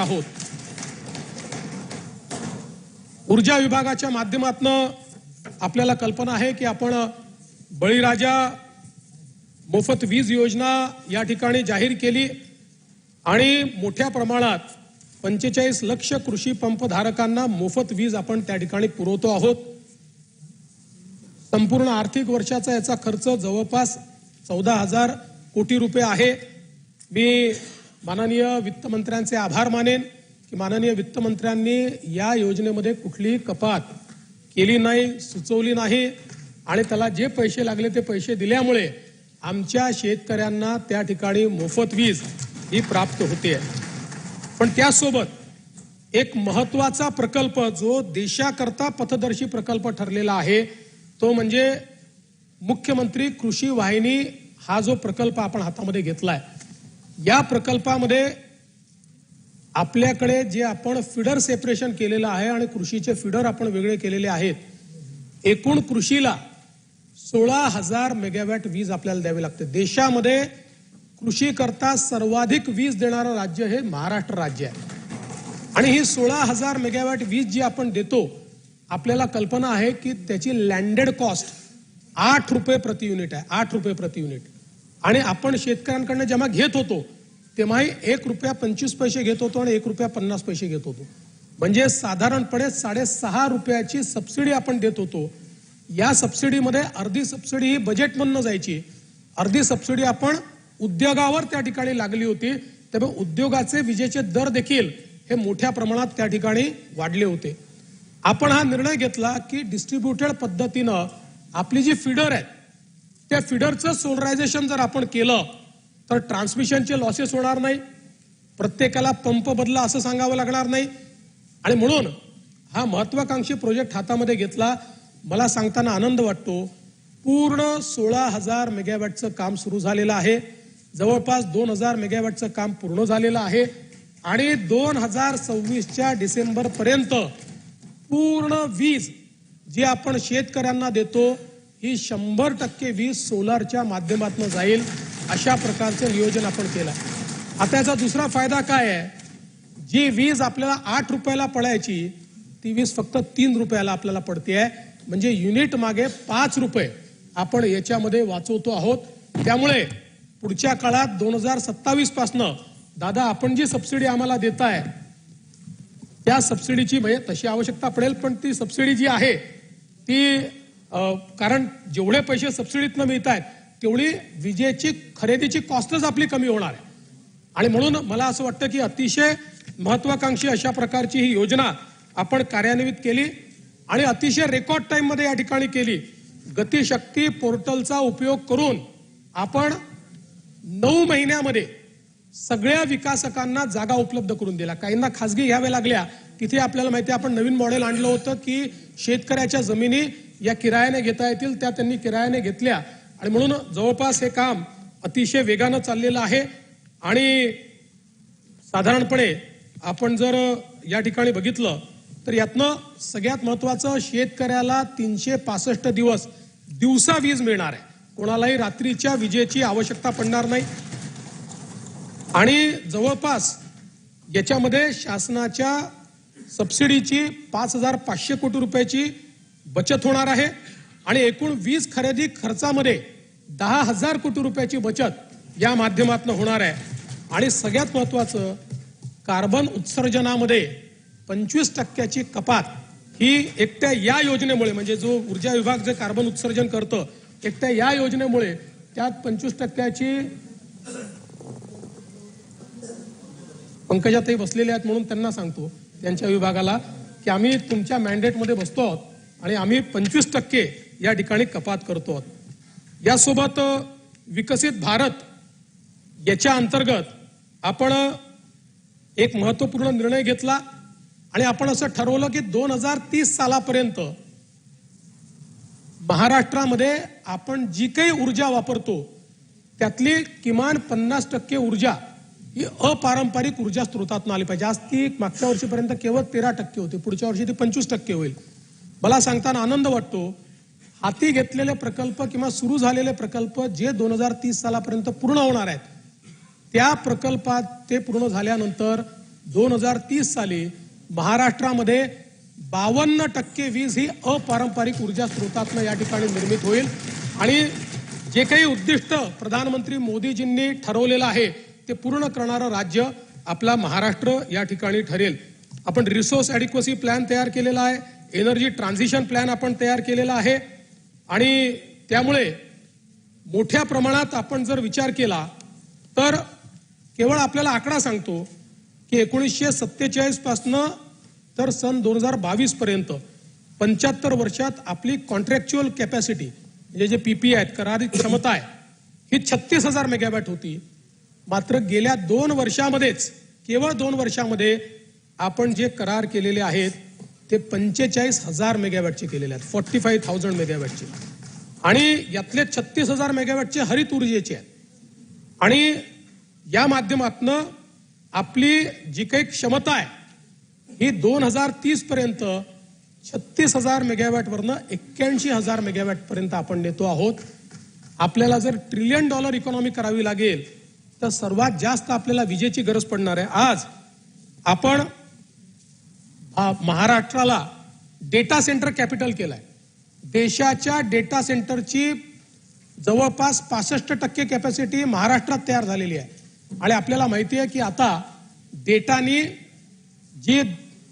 आहोत. ऊर्जा विभागाच्या माध्यमातून आपल्याला कल्पना आहे की आपण बळीराजा मोफत वीज योजना या ठिकाणी जाहीर केली आणि मोठ्या प्रमाणात पंचेचाळीस लक्ष कृषी पंप धारकांना मोफत वीज आपण त्या ठिकाणी पुरवतो आहोत. संपूर्ण आर्थिक वर्षाचा याचा खर्च जवळपास चौदा हजार कोटी रुपये आहे. मी माननीय वित्तमंत्र्यांचे आभार मानेन की माननीय वित्तमंत्र्यांनी या योजनेमध्ये कुठलीही कपात केली नाही सुचवली नाही आणि त्याला जे पैसे लागले ते पैसे दिल्यामुळे आमच्या शेतकऱ्यांना त्या ठिकाणी मोफत वीज ही प्राप्त होते. पण त्यासोबत एक महत्त्वाचा प्रकल्प जो देशाकरता पथदर्शी प्रकल्प ठरलेला आहे तो म्हणजे मुख्यमंत्री कृषी वाहिनी हा जो प्रकल्प आपण हातामध्ये घेतला आहे या प्रकल्पामध्ये आपल्याकडे जे आपण फिडर सेपरेशन केलेलं आहे आणि कृषीचे फिडर आपण वेगळे केलेले आहेत एकूण कृषीला सोळा हजार मेगावॅट वीज आपल्याला द्यावी लागते. देशामध्ये कृषी करता सर्वाधिक वीज देणारं राज्य हे महाराष्ट्र राज्य आहे. आणि ही सोळा हजार मेगावॅट वीज जी आपण देतो आपल्याला कल्पना आहे की त्याची लँडेड कॉस्ट आठ रुपये प्रति युनिट आहे आठ रुपये प्रति युनिट आणि आपण शेतकऱ्यांकडनं जेव्हा घेत होतो तेव्हाही एक रुपया पंचवीस पैसे घेत होतो आणि एक रुपया पन्नास पैसे घेत होतो. म्हणजे साधारणपणे साडेसहा रुपयाची सबसिडी आपण देत होतो. या सबसिडीमध्ये अर्धी सबसिडी ही बजेटमधनं जायची. अर्धी सबसिडी आपण उद्योगावर त्या ठिकाणी लागली होती. त्यामुळे उद्योगाचे विजेचे दर देखील हे मोठ्या प्रमाणात त्या ठिकाणी वाढले होते. आपण हा निर्णय घेतला की डिस्ट्रीब्युटेड पद्धतीनं आपली जी फिडर आहेत त्या फिडरचं सोलरायझेशन जर आपण केलं तर ट्रान्समिशनचे लॉसेस होणार नाही. प्रत्येकाला पंप बदला असं सांगावं लागणार नाही. आणि म्हणून हा महत्वाकांक्षी प्रोजेक्ट हातामध्ये घेतला मला सांगताना आनंद वाटतो. पूर्ण सोळा हजार मेगावॅटचं काम सुरू झालेलं आहे. जवळपास दोन हजार मेगावॅटचं काम पूर्ण झालेलं आहे. आणि दोन हजार सव्वीसच्या डिसेंबरपर्यंत पूर्ण वीज जी आपण शेतकऱ्यांना देतो ही शंभर टक्के वीज सोलारच्या माध्यमातून जाईल अशा प्रकारचं नियोजन आपण केलं. आता याचा दुसरा फायदा काय आहे? जी वीज आपल्याला आठ रुपयाला पडायची ती वीज फक्त तीन रुपयाला आपल्याला पडते आहे. म्हणजे युनिट मागे पाच रुपये आपण याच्यामध्ये वाचवतो आहोत. त्यामुळे पुढच्या काळात दोन हजार सत्तावीस पासनं दादा आपण जी सबसिडी आम्हाला देताय त्या सबसिडीची म्हणजे तशी आवश्यकता पडेल पण ती सबसिडी जी आहे ती कारण जेवढे पैसे सबसिडीतनं मिळत आहेत तेवढी विजेची खरेदीची कॉस्टच आपली कमी होणार आहे. आणि म्हणून मला असं वाटतं की अतिशय महत्वाकांक्षी अशा प्रकारची ही योजना आपण कार्यान्वित केली आणि अतिशय रेकॉर्ड टाईममध्ये या ठिकाणी केली. गतिशक्ती पोर्टलचा उपयोग करून आपण नऊ महिन्यामध्ये सगळ्या विकासकांना जागा उपलब्ध करून दिल्या. काहींना खासगी घ्याव्या लागल्या. तिथे आपल्याला माहिती आहे, आपण नवीन मॉडेल आणलं होतं की शेतकऱ्याच्या जमिनी या किरायाने घेता येतील त्या त्यांनी किरायाने घेतल्या. आणि म्हणून जवळपास हे काम अतिशय वेगानं चाललेलं आहे. आणि साधारणपणे आपण जर या ठिकाणी बघितलं तर यातनं सगळ्यात महत्वाचं शेतकऱ्याला तीनशे पासष्ट दिवस दिवसा वीज मिळणार आहे. कोणालाही रात्रीच्या विजेची आवश्यकता पडणार नाही. आणि जवळपास याच्यामध्ये शासनाच्या सबसिडीची पाच हजार पाचशे कोटी रुपयाची बचत होणार आहे. आणि एकूण वीज खरेदी खर्चामध्ये दहा हजार कोटी रुपयाची बचत या माध्यमातून होणार आहे. आणि सगळ्यात महत्वाचं कार्बन उत्सर्जनामध्ये पंचवीस टक्क्याची कपात ही एकट्या या योजनेमुळे म्हणजे जो ऊर्जा विभाग जे कार्बन उत्सर्जन करतं एकट्या या योजनेमुळे त्यात पंचवीस टक्क्याची पंकजातही बसलेले आहेत म्हणून त्यांना सांगतो त्यांच्या विभागाला की आम्ही तुमच्या मॅन्डेटमध्ये बसतो आहोत. आणि आम्ही पंचवीस टक्के या ठिकाणी कपात करतो आहोत. यासोबत विकसित भारत याच्या अंतर्गत आपण एक महत्त्वपूर्ण निर्णय घेतला आणि आपण असं ठरवलं की दोन हजार तीस सालापर्यंत महाराष्ट्रामध्ये आपण जी काही ऊर्जा वापरतो त्यातली किमान पन्नास टक्के ऊर्जा ही अपारंपरिक ऊर्जा स्रोतातून आली पाहिजे. आज ती मागच्या वर्षीपर्यंत केवळ तेरा टक्के होती. पुढच्या वर्षी ती पंचवीस टक्के होईल. मला सांगताना आनंद वाटतो. हाती घेतलेले प्रकल्प किंवा सुरू झालेले प्रकल्प जे दोन हजार तीस सालापर्यंत पूर्ण होणार आहेत त्या प्रकल्पात ते पूर्ण झाल्यानंतर दोन हजार तीस साली महाराष्ट्रामध्ये बावन्न टक्के वीज ही अपारंपरिक ऊर्जा स्रोतातनं या ठिकाणी निर्मित होईल. आणि जे काही उद्दिष्ट प्रधानमंत्री मोदीजींनी ठरवलेलं आहे ते पूर्ण करणारं राज्य आपला महाराष्ट्र या ठिकाणी ठरेल. आपण रिसोर्स ॲडिक्वसी प्लॅन तयार केलेला आहे. एनर्जी ट्रान्झिशन प्लॅन आपण तयार केलेला आहे. आणि त्यामुळे मोठ्या प्रमाणात आपण जर विचार केला तर केवळ आपल्याला आकडा सांगतो की एकोणीसशे सत्तेचाळीस पासनं तर सन दोन हजार बावीस पर्यंत पंच्याहत्तर वर्षात आपली कॉन्ट्रॅक्च्युअल कॅपॅसिटी म्हणजे जे पीपी आहेत करारी क्षमता आहे ही छत्तीस हजार मेगावॅट होती. मात्र गेल्या दोन वर्षामध्येच केवळ दोन वर्षामध्ये आपण जे करार केलेले आहेत ते पंचेचाळीस हजार मेगावॅटचे केलेले आहेत. फोर्टी फाईव्ह थाउजंड मेगावॅटचे आणि यातले छत्तीस हजार मेगावॅटचे हरित ऊर्जेचे आहेत. आणि या माध्यमातनं आपली जी काही क्षमता आहे ही दोन हजार तीस पर्यंत छत्तीस हजार मेगावॅटवरनं एक्क्याऐंशी हजार मेगावॅट पर्यंत आपण नेतो आहोत. आपल्याला जर ट्रिलियन डॉलर इकॉनॉमी करावी लागेल तर सर्वात जास्त आपल्याला विजेची गरज पडणार आहे. आज आपण महाराष्ट्राला डेटा सेंटर कॅपिटल केलंय. देशाच्या डेटा सेंटरची जवळपास पासष्ट टक्के कॅपॅसिटी महाराष्ट्रात तयार झालेली आहे. आणि आपल्याला माहिती आहे की आता डेटानी जी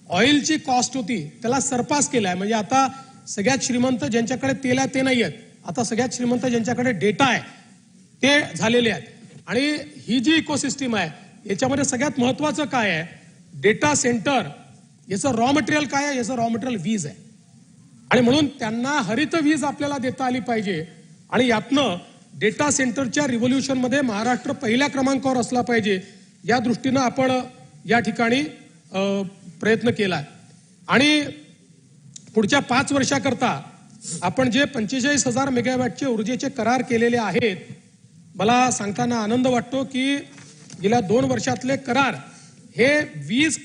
ऑइलची कॉस्ट होती त्याला सरपास केलाय. म्हणजे आता सगळ्यात श्रीमंत ज्यांच्याकडे तेल आहे ते नाही आहेत. आता सगळ्यात श्रीमंत ज्यांच्याकडे डेटा आहे ते झालेले आहेत. आणि ही जी इकोसिस्टीम आहे याच्यामध्ये सगळ्यात महत्वाचं काय आहे? डेटा सेंटर याचं रॉ मटेरियल काय आहे? याचं रॉ मटेरियल वीज आहे. आणि म्हणून त्यांना हरित वीज आपल्याला देता आली पाहिजे. आणि यातनं डेटा सेंटरच्या रिव्होल्युशनमध्ये महाराष्ट्र पहिल्या क्रमांकावर असला पाहिजे. या दृष्टीनं आपण या ठिकाणी प्रयत्न केला आणि पुढच्या पाच वर्षाकरता आपण जे पंचेचाळीस हजार मेगावॅटचे ऊर्जेचे करार केलेले आहेत मला सांगताना आनंद वाटतो की गेल्या दोन वर्षातले करार हे वीज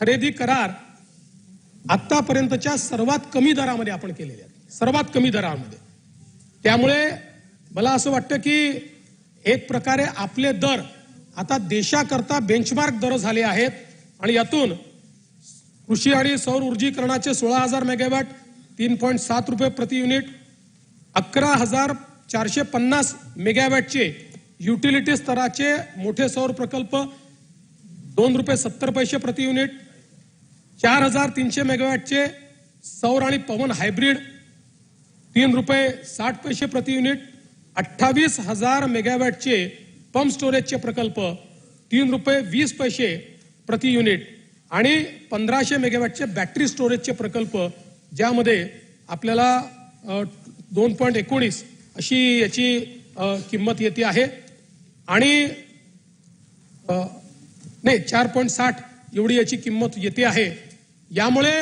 खरेदी करार आतापर्यंतच्या सर्वात कमी दरामध्ये आपण केलेले आहेत. सर्वात कमी दरामध्ये. त्यामुळे मला असं वाटतं की एक प्रकारे आपले दर आता देशाकरता बेंचमार्क दर झाले आहेत आणि यातून कृषी आणि सौर ऊर्जीकरणाचे सोळा हजार मेगावॅट तीन पॉईंट सात रुपये प्रति युनिट अकरा हजार चारशे पन्नास मेगावॅटचे युटिलिटी स्तराचे मोठे सौर प्रकल्प दोन रुपये सत्तर पैसे प्रति युनिट चार हजार तीनशे मेगावॅटचे सौर आणि पवन हायब्रिड तीन रुपये साठ पैसे प्रति युनिट अठ्ठावीस हजार मेगावॅटचे पंप स्टोरेजचे प्रकल्प तीन रुपये वीस पैसे प्रति युनिट आणि पंधराशे मेगावॅटचे बॅटरी स्टोरेजचे प्रकल्प ज्यामध्ये आपल्याला दोन पॉईंट एकोणीस अशी याची किंमत येते आहे. आणि नाही चार पॉईंट साठ एवढी याची किंमत येते आहे. यामुळे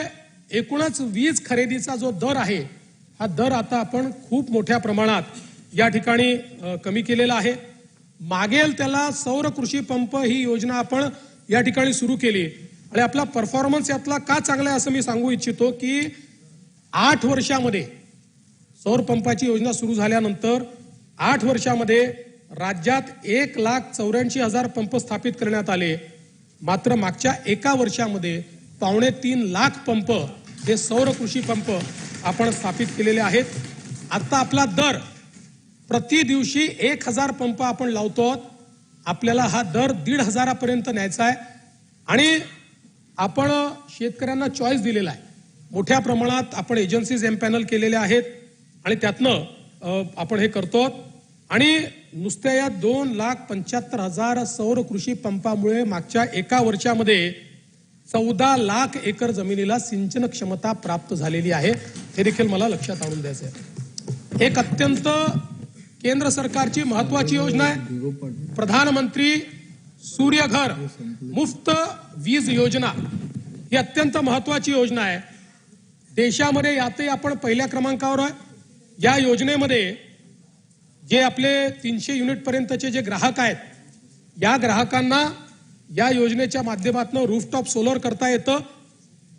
एकूणच वीज खरेदीचा जो दर आहे हा दर आता आपण खूप मोठ्या प्रमाणात या ठिकाणी कमी केलेला आहे. मागेल त्याला सौर कृषी पंप ही योजना आपण या ठिकाणी सुरू केली. आणि आपला परफॉर्मन्स यातला का चांगला आहे असं मी सांगू इच्छितो की आठ वर्षामध्ये सौर पंपाची योजना सुरू झाल्यानंतर आठ वर्षामध्ये राज्यात एक लाख चौऱ्याऐंशी हजार पंप स्थापित करण्यात आले. मात्र मागच्या एका वर्षामध्ये पावणे तीन लाख पंप हे सौर कृषी पंप आपण स्थापित केलेले आहेत आता आपला दर प्रति दिवशी एक हजार पंप आपण लावतो आहोत. आपल्याला हा दर दीड हजारापर्यंत न्यायचा आहे आणि आपण शेतकऱ्यांना चॉईस दिलेला आहे मोठ्या प्रमाणात आपण एजन्सीज एम्पॅनल केलेल्या आहेत आणि त्यातनं आपण हे करतो आहोत. आणि नुसत्या या दोन लाख पंच्याहत्तर हजार सौर कृषी पंपामुळे मागच्या एका वर्षामध्ये चौदा लाख एकर जमिनीला सिंचन क्षमता प्राप्त झालेली आहे. हे देखील मला लक्षात आणून द्यायचं आहे एक अत्यंत केंद्र सरकारची महत्वाची योजना आहे. प्रधानमंत्री सूर्यघर मुफ्त वीज योजना ही अत्यंत महत्वाची योजना आहे. देशामध्ये यातही आपण पहिल्या क्रमांकावर आहे. या योजनेमध्ये जे आपले तीनशे युनिटपर्यंतचे जे ग्राहक आहेत या ग्राहकांना या योजनेच्या माध्यमातून रूफटॉप सोलर करता येतं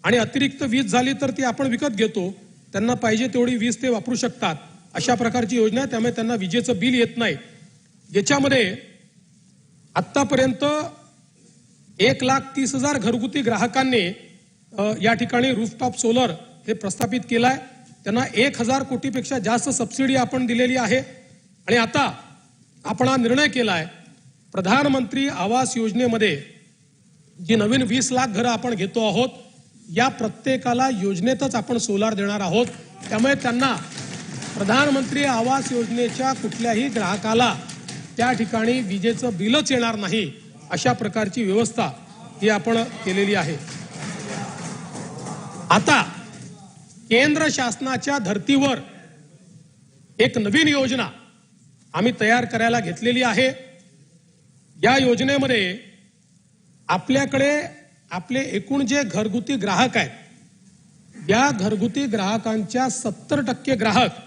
आणि अतिरिक्त वीज झाली तर ती आपण विकत घेतो त्यांना पाहिजे तेवढी वीज ते वापरू शकतात. अशा प्रकारची योजना आहे त्यामुळे त्यांना विजेचं बिल येत नाही. याच्यामध्ये आतापर्यंत एक लाख तीस हजार घरगुती ग्राहकांनी या ठिकाणी रूफटॉप सोलर हे प्रस्थापित केलाय. त्यांना एक हजार कोटीपेक्षा जास्त सबसिडी आपण दिलेली आहे. आणि आता आपण हा निर्णय केलाय प्रधानमंत्री आवास योजनेमध्ये जी नवीन वीस लाख घरं आपण घेतो आहोत या प्रत्येकाला योजनेतच आपण सोलार देणार आहोत. त्यामुळे त्यांना प्रधानमंत्री आवास योजनेच्या कुठल्याही ग्राहकाला त्या ठिकाणी विजेचं बिलच येणार नाही अशा प्रकारची व्यवस्था ही आपण केलेली आहे. आता केंद्र शासनाच्या धर्तीवर एक नवीन योजना आम्ही तयार करायला घेतलेली आहे. या योजनेमध्ये आपल्याकडे आपले एकूण जे घरगुती ग्राहक आहेत या घरगुती ग्राहकांच्या सत्तर टक्के ग्राहक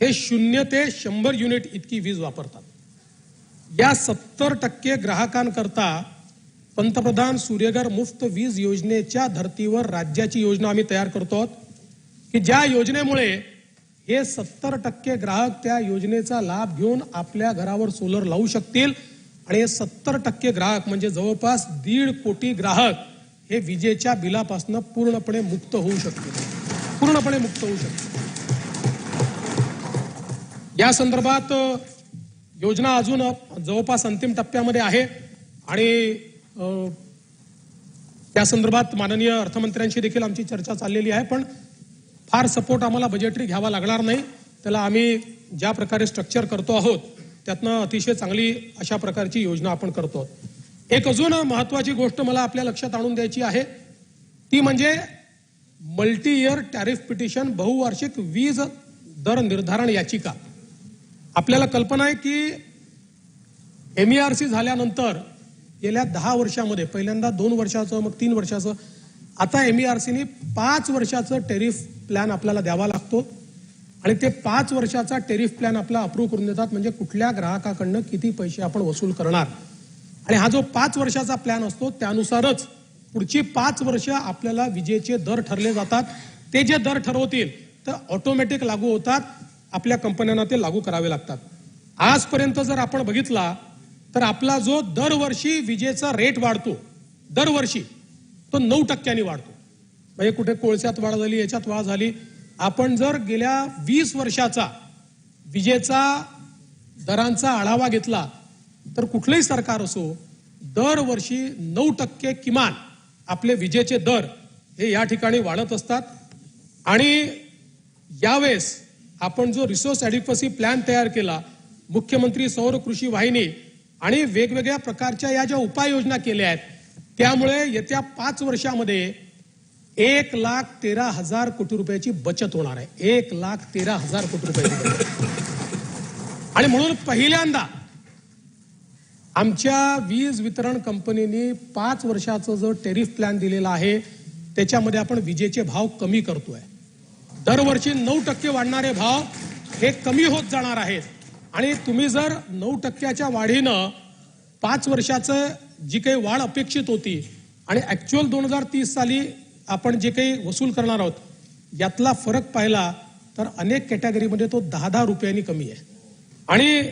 हे शून्य ते शंभर युनिट इतकी वीज वापरतात. या सत्तर टक्के ग्राहकांकरता पंतप्रधान सूर्यघर मुफ्त वीज योजनेच्या धर्तीवर राज्याची योजना आम्ही तयार करतो आहोत की ज्या योजनेमुळे हे सत्तर टक्के ग्राहक त्या योजनेचा लाभ घेऊन आपल्या घरावर सोलर लावू शकतील. आणि हे सत्तर टक्के ग्राहक म्हणजे जवळपास दीड कोटी ग्राहक हे विजेच्या बिलापासून पूर्णपणे मुक्त होऊ शकतील. पूर्णपणे मुक्त होऊ शकतील. या संदर्भात योजना अजून जवळपास अंतिम टप्प्यामध्ये आहे. आणि त्या संदर्भात माननीय अर्थमंत्र्यांशी देखील आमची चर्चा चाललेली आहे. पण फार सपोर्ट आम्हाला बजेटरी घ्यावा लागणार नाही. त्याला आम्ही ज्या प्रकारे स्ट्रक्चर करतो आहोत त्यातनं अतिशय चांगली अशा प्रकारची योजना आपण करतो आहोत. एक अजून महत्वाची गोष्ट मला आपल्या लक्षात आणून द्यायची आहे. ती म्हणजे मल्टी इयर टॅरिफ पिटिशन बहुवार्षिक वीज दर निर्धारण याचिका. आपल्याला कल्पना आहे की एमईआरसी झाल्यानंतर गेल्या दहा वर्षामध्ये पहिल्यांदा दोन वर्षाचं मग तीन वर्षाचं आता एमईआरसीने पाच वर्षाचं टेरिफ प्लॅन आपल्याला द्यावा लागतो. आणि ते पाच वर्षाचा टेरिफ प्लॅन आपला अप्रूव्ह करून देतात म्हणजे कुठल्या ग्राहकाकडनं किती पैसे आपण वसूल करणार. आणि हा जो पाच वर्षाचा प्लॅन असतो त्यानुसारच पुढची पाच वर्ष आपल्याला विजेचे दर ठरले जातात. ते जे दर ठरवतील तर ऑटोमॅटिक लागू होतात. आपल्या कंपन्यांना ते लागू करावे लागतात. आजपर्यंत जर आपण बघितला तर आपला जो दरवर्षी विजेचा रेट वाढतो दरवर्षी तो नऊ टक्क्यांनी वाढतो. म्हणजे कुठे कोळशात वाढ झाली याच्यात वाढ झाली. आपण जर गेल्या वीस वर्षाचा विजेचा दरांचा आढावा घेतला तर कुठलंही सरकार असो दरवर्षी नऊ टक्के किमान आपले विजेचे दर हे या ठिकाणी वाढत असतात. आणि यावेळेस आपण जो रिसोर्स ॲडिक्वसी प्लॅन तयार केला मुख्यमंत्री सौर कृषी वाहिनी आणि वेगवेगळ्या प्रकारच्या या ज्या उपाययोजना केल्या आहेत त्यामुळे येत्या पाच वर्षामध्ये एक लाख तेरा हजार कोटी रुपयाची बचत होणार आहे. एक लाख तेरा हजार कोटी रुपयाची आणि म्हणून पहिल्यांदा आमच्या वीज वितरण कंपनीने पाच वर्षाचं जो टेरिफ प्लॅन दिलेला आहे त्याच्यामध्ये आपण विजेचे भाव कमी करतोय. दरवर्षी नऊ टक्के वाढणारे भाव हे कमी होत जाणार आहेत. आणि तुम्ही जर नऊ टक्क्याच्या वाढीनं पाच वर्षाचं जी काही वाढ अपेक्षित होती आणि ऍक्च्युअल दोन हजार तीस साली आपण जे काही वसूल करणार आहोत यातला फरक पाहिला तर अनेक कॅटेगरीमध्ये तो दहा दहा रुपयांनी कमी आहे. आणि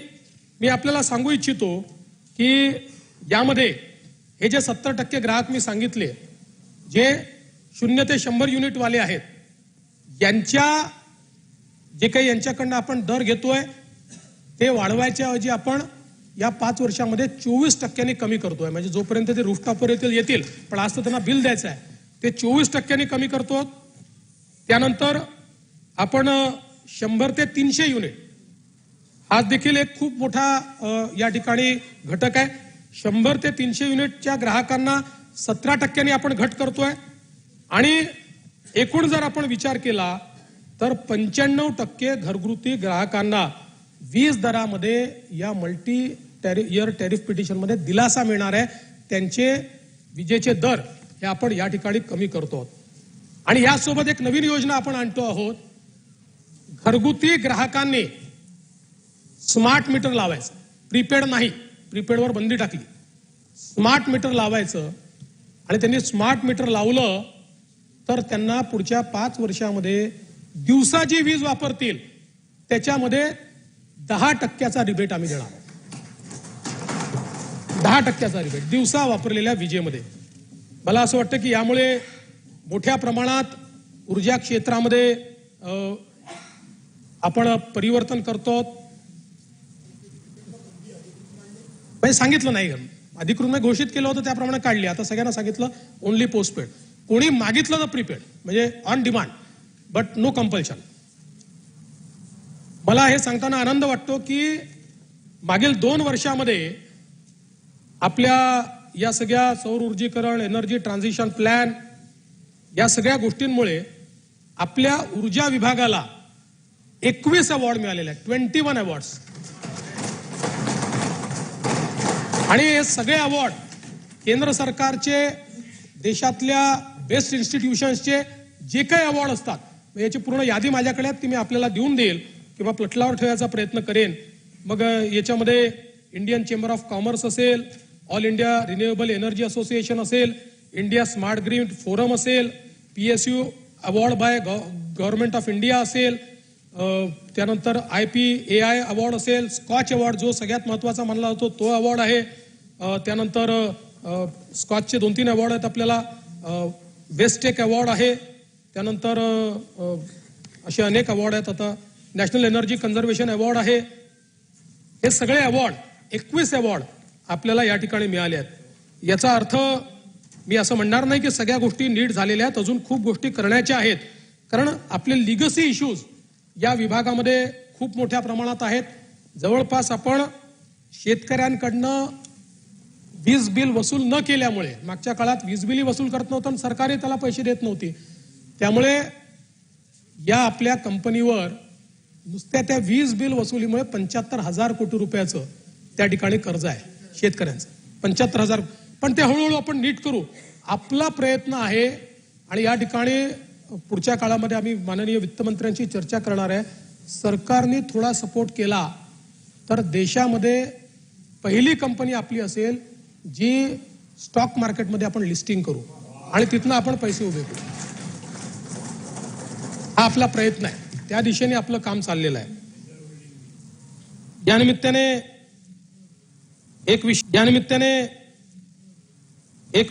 मी आपल्याला सांगू इच्छितो की यामध्ये हे जे सत्तर टक्के ग्राहक मी सांगितले जे शून्य ते शंभर युनिटवाले आहेत यांच्या जे काही यांच्याकडनं आपण दर घेतोय ते वाढवायच्या ऐवजी आपण या पाच वर्षामध्ये चोवीस टक्क्यांनी कमी करतोय. म्हणजे जोपर्यंत ते रूफटॉपवर येतील येतील. पण आज तर त्यांना बिल द्यायचं आहे. ते चोवीस टक्क्यांनी कमी करतो. त्यानंतर आपण शंभर ते तीनशे युनिट हा देखील एक खूप मोठा या ठिकाणी घटक आहे. शंभर ते तीनशे युनिटच्या ग्राहकांना सतरा टक्क्यांनी आपण घट करतोय. आणि एकूण जर आपण विचार केला तर पंच्याण्णव टक्के घरगुती ग्राहकांना वीज दरामध्ये या मल्टी टॅरि इयर टॅरिफ पिटिशनमध्ये दिलासा मिळणार आहे. त्यांचे विजेचे दर हे आपण या ठिकाणी कमी करतो आहोत. आणि यासोबत एक नवीन योजना आपण आणतो आहोत. घरगुती ग्राहकांनी स्मार्ट मीटर लावायचं. प्रीपेड नाही. प्रीपेडवर बंदी टाकली. स्मार्ट मीटर लावायचं. आणि त्यांनी स्मार्ट मीटर लावलं तर त्यांना पुढच्या पाच वर्षामध्ये दिवसा जी वीज वापरतील. त्याच्यामध्ये दहा टक्क्याचा रिबेट आम्ही देणार आहोत. दहा टक्क्याचा रिबेट. दिवसा वापरलेल्या विजेमध्ये. मला असं वाटतं की यामुळे मोठ्या प्रमाणात ऊर्जा क्षेत्रामध्ये आपण परिवर्तन करतो. म्हणजे सांगितलं नाही अधिकृतपणे घोषित केलं होतं त्याप्रमाणे काढली. आता सगळ्यांना सांगितलं ओनली पोस्टपेड कोणी मागितलं तर प्रीपेड म्हणजे on demand but no compulsion मला हे सांगताना आनंद वाटतो की मागील दोन वर्षामध्ये आपल्या या सगळ्या सौर ऊर्जीकरण एनर्जी ट्रान्झिशन प्लॅन या सगळ्या गोष्टींमुळे आपल्या ऊर्जा विभागाला एकवीस अवॉर्ड मिळालेले आहेत. ट्वेंटी वन अवॉर्ड्स आणि हे सगळे अवॉर्ड केंद्र सरकारचे देशातल्या बेस्ट इन्स्टिट्यूशन्सचे जे काही अवॉर्ड असतात याची पूर्ण यादी माझ्याकडे आहेत ती मी आपल्याला देऊन देईल. किंवा प्लटलावर ठेवायचा प्रयत्न करेन. मग याच्यामध्ये इंडियन चेंबर ऑफ कॉमर्स असेल all India renewable energy association असेल इंडिया स्मार्ट ग्रीन फोरम असेल P S U award by government of India असेल त्यानंतर I P A I award असेल स्कॉच अवॉर्ड जो सगळ्यात महत्त्वाचा मानला जातो तो अवॉर्ड आहे. त्यानंतर स्कॉचचे दोन तीन अवॉर्ड आहेत आपल्याला. वेस्टेक अवॉर्ड आहे. त्यानंतर असे अनेक अवॉर्ड आहेत आता. नॅशनल एनर्जी कन्झर्वेशन अवॉर्ड आहे. हे सगळे अवॉर्ड एकवीस अवॉर्ड आपल्याला या ठिकाणी मिळाले आहेत. याचा अर्थ मी असं म्हणणार नाही की सगळ्या गोष्टी नीट झालेल्या आहेत अजून खूप गोष्टी करण्याच्या आहेत. कारण आपले लिगसी इश्यूज या विभागामध्ये खूप मोठ्या प्रमाणात आहेत. जवळपास आपण शेतकऱ्यांकडनं वीज बिल वसूल न केल्यामुळे मागच्या काळात वीज बिलही वसूल करत नव्हतं आणि सरकारही त्याला पैसे देत नव्हती. त्यामुळे या आपल्या कंपनीवर नुसत्या त्या वीज बिल वसुलीमुळे पंच्याहत्तर हजार कोटी रुपयाचं त्या ठिकाणी कर्ज आहे शेतकऱ्यांचं. पंच्याहत्तर हजार. पण ते हळूहळू आपण नीट करू. आपला प्रयत्न आहे आणि या ठिकाणी पुढच्या काळामध्ये आम्ही माननीय वित्तमंत्र्यांची चर्चा करणार आहे. सरकारने थोडा सपोर्ट केला तर देशामध्ये पहिली कंपनी आपली असेल जी स्टॉक मार्केटमध्ये आपण लिस्टिंग करू आणि तिथनं आपण पैसे उभे करू. हा आपला प्रयत्न आहे. त्या दिशेने आपलं काम चाललेलं आहे. या निमित्ताने एक विषय या निमित्ताने एक विषय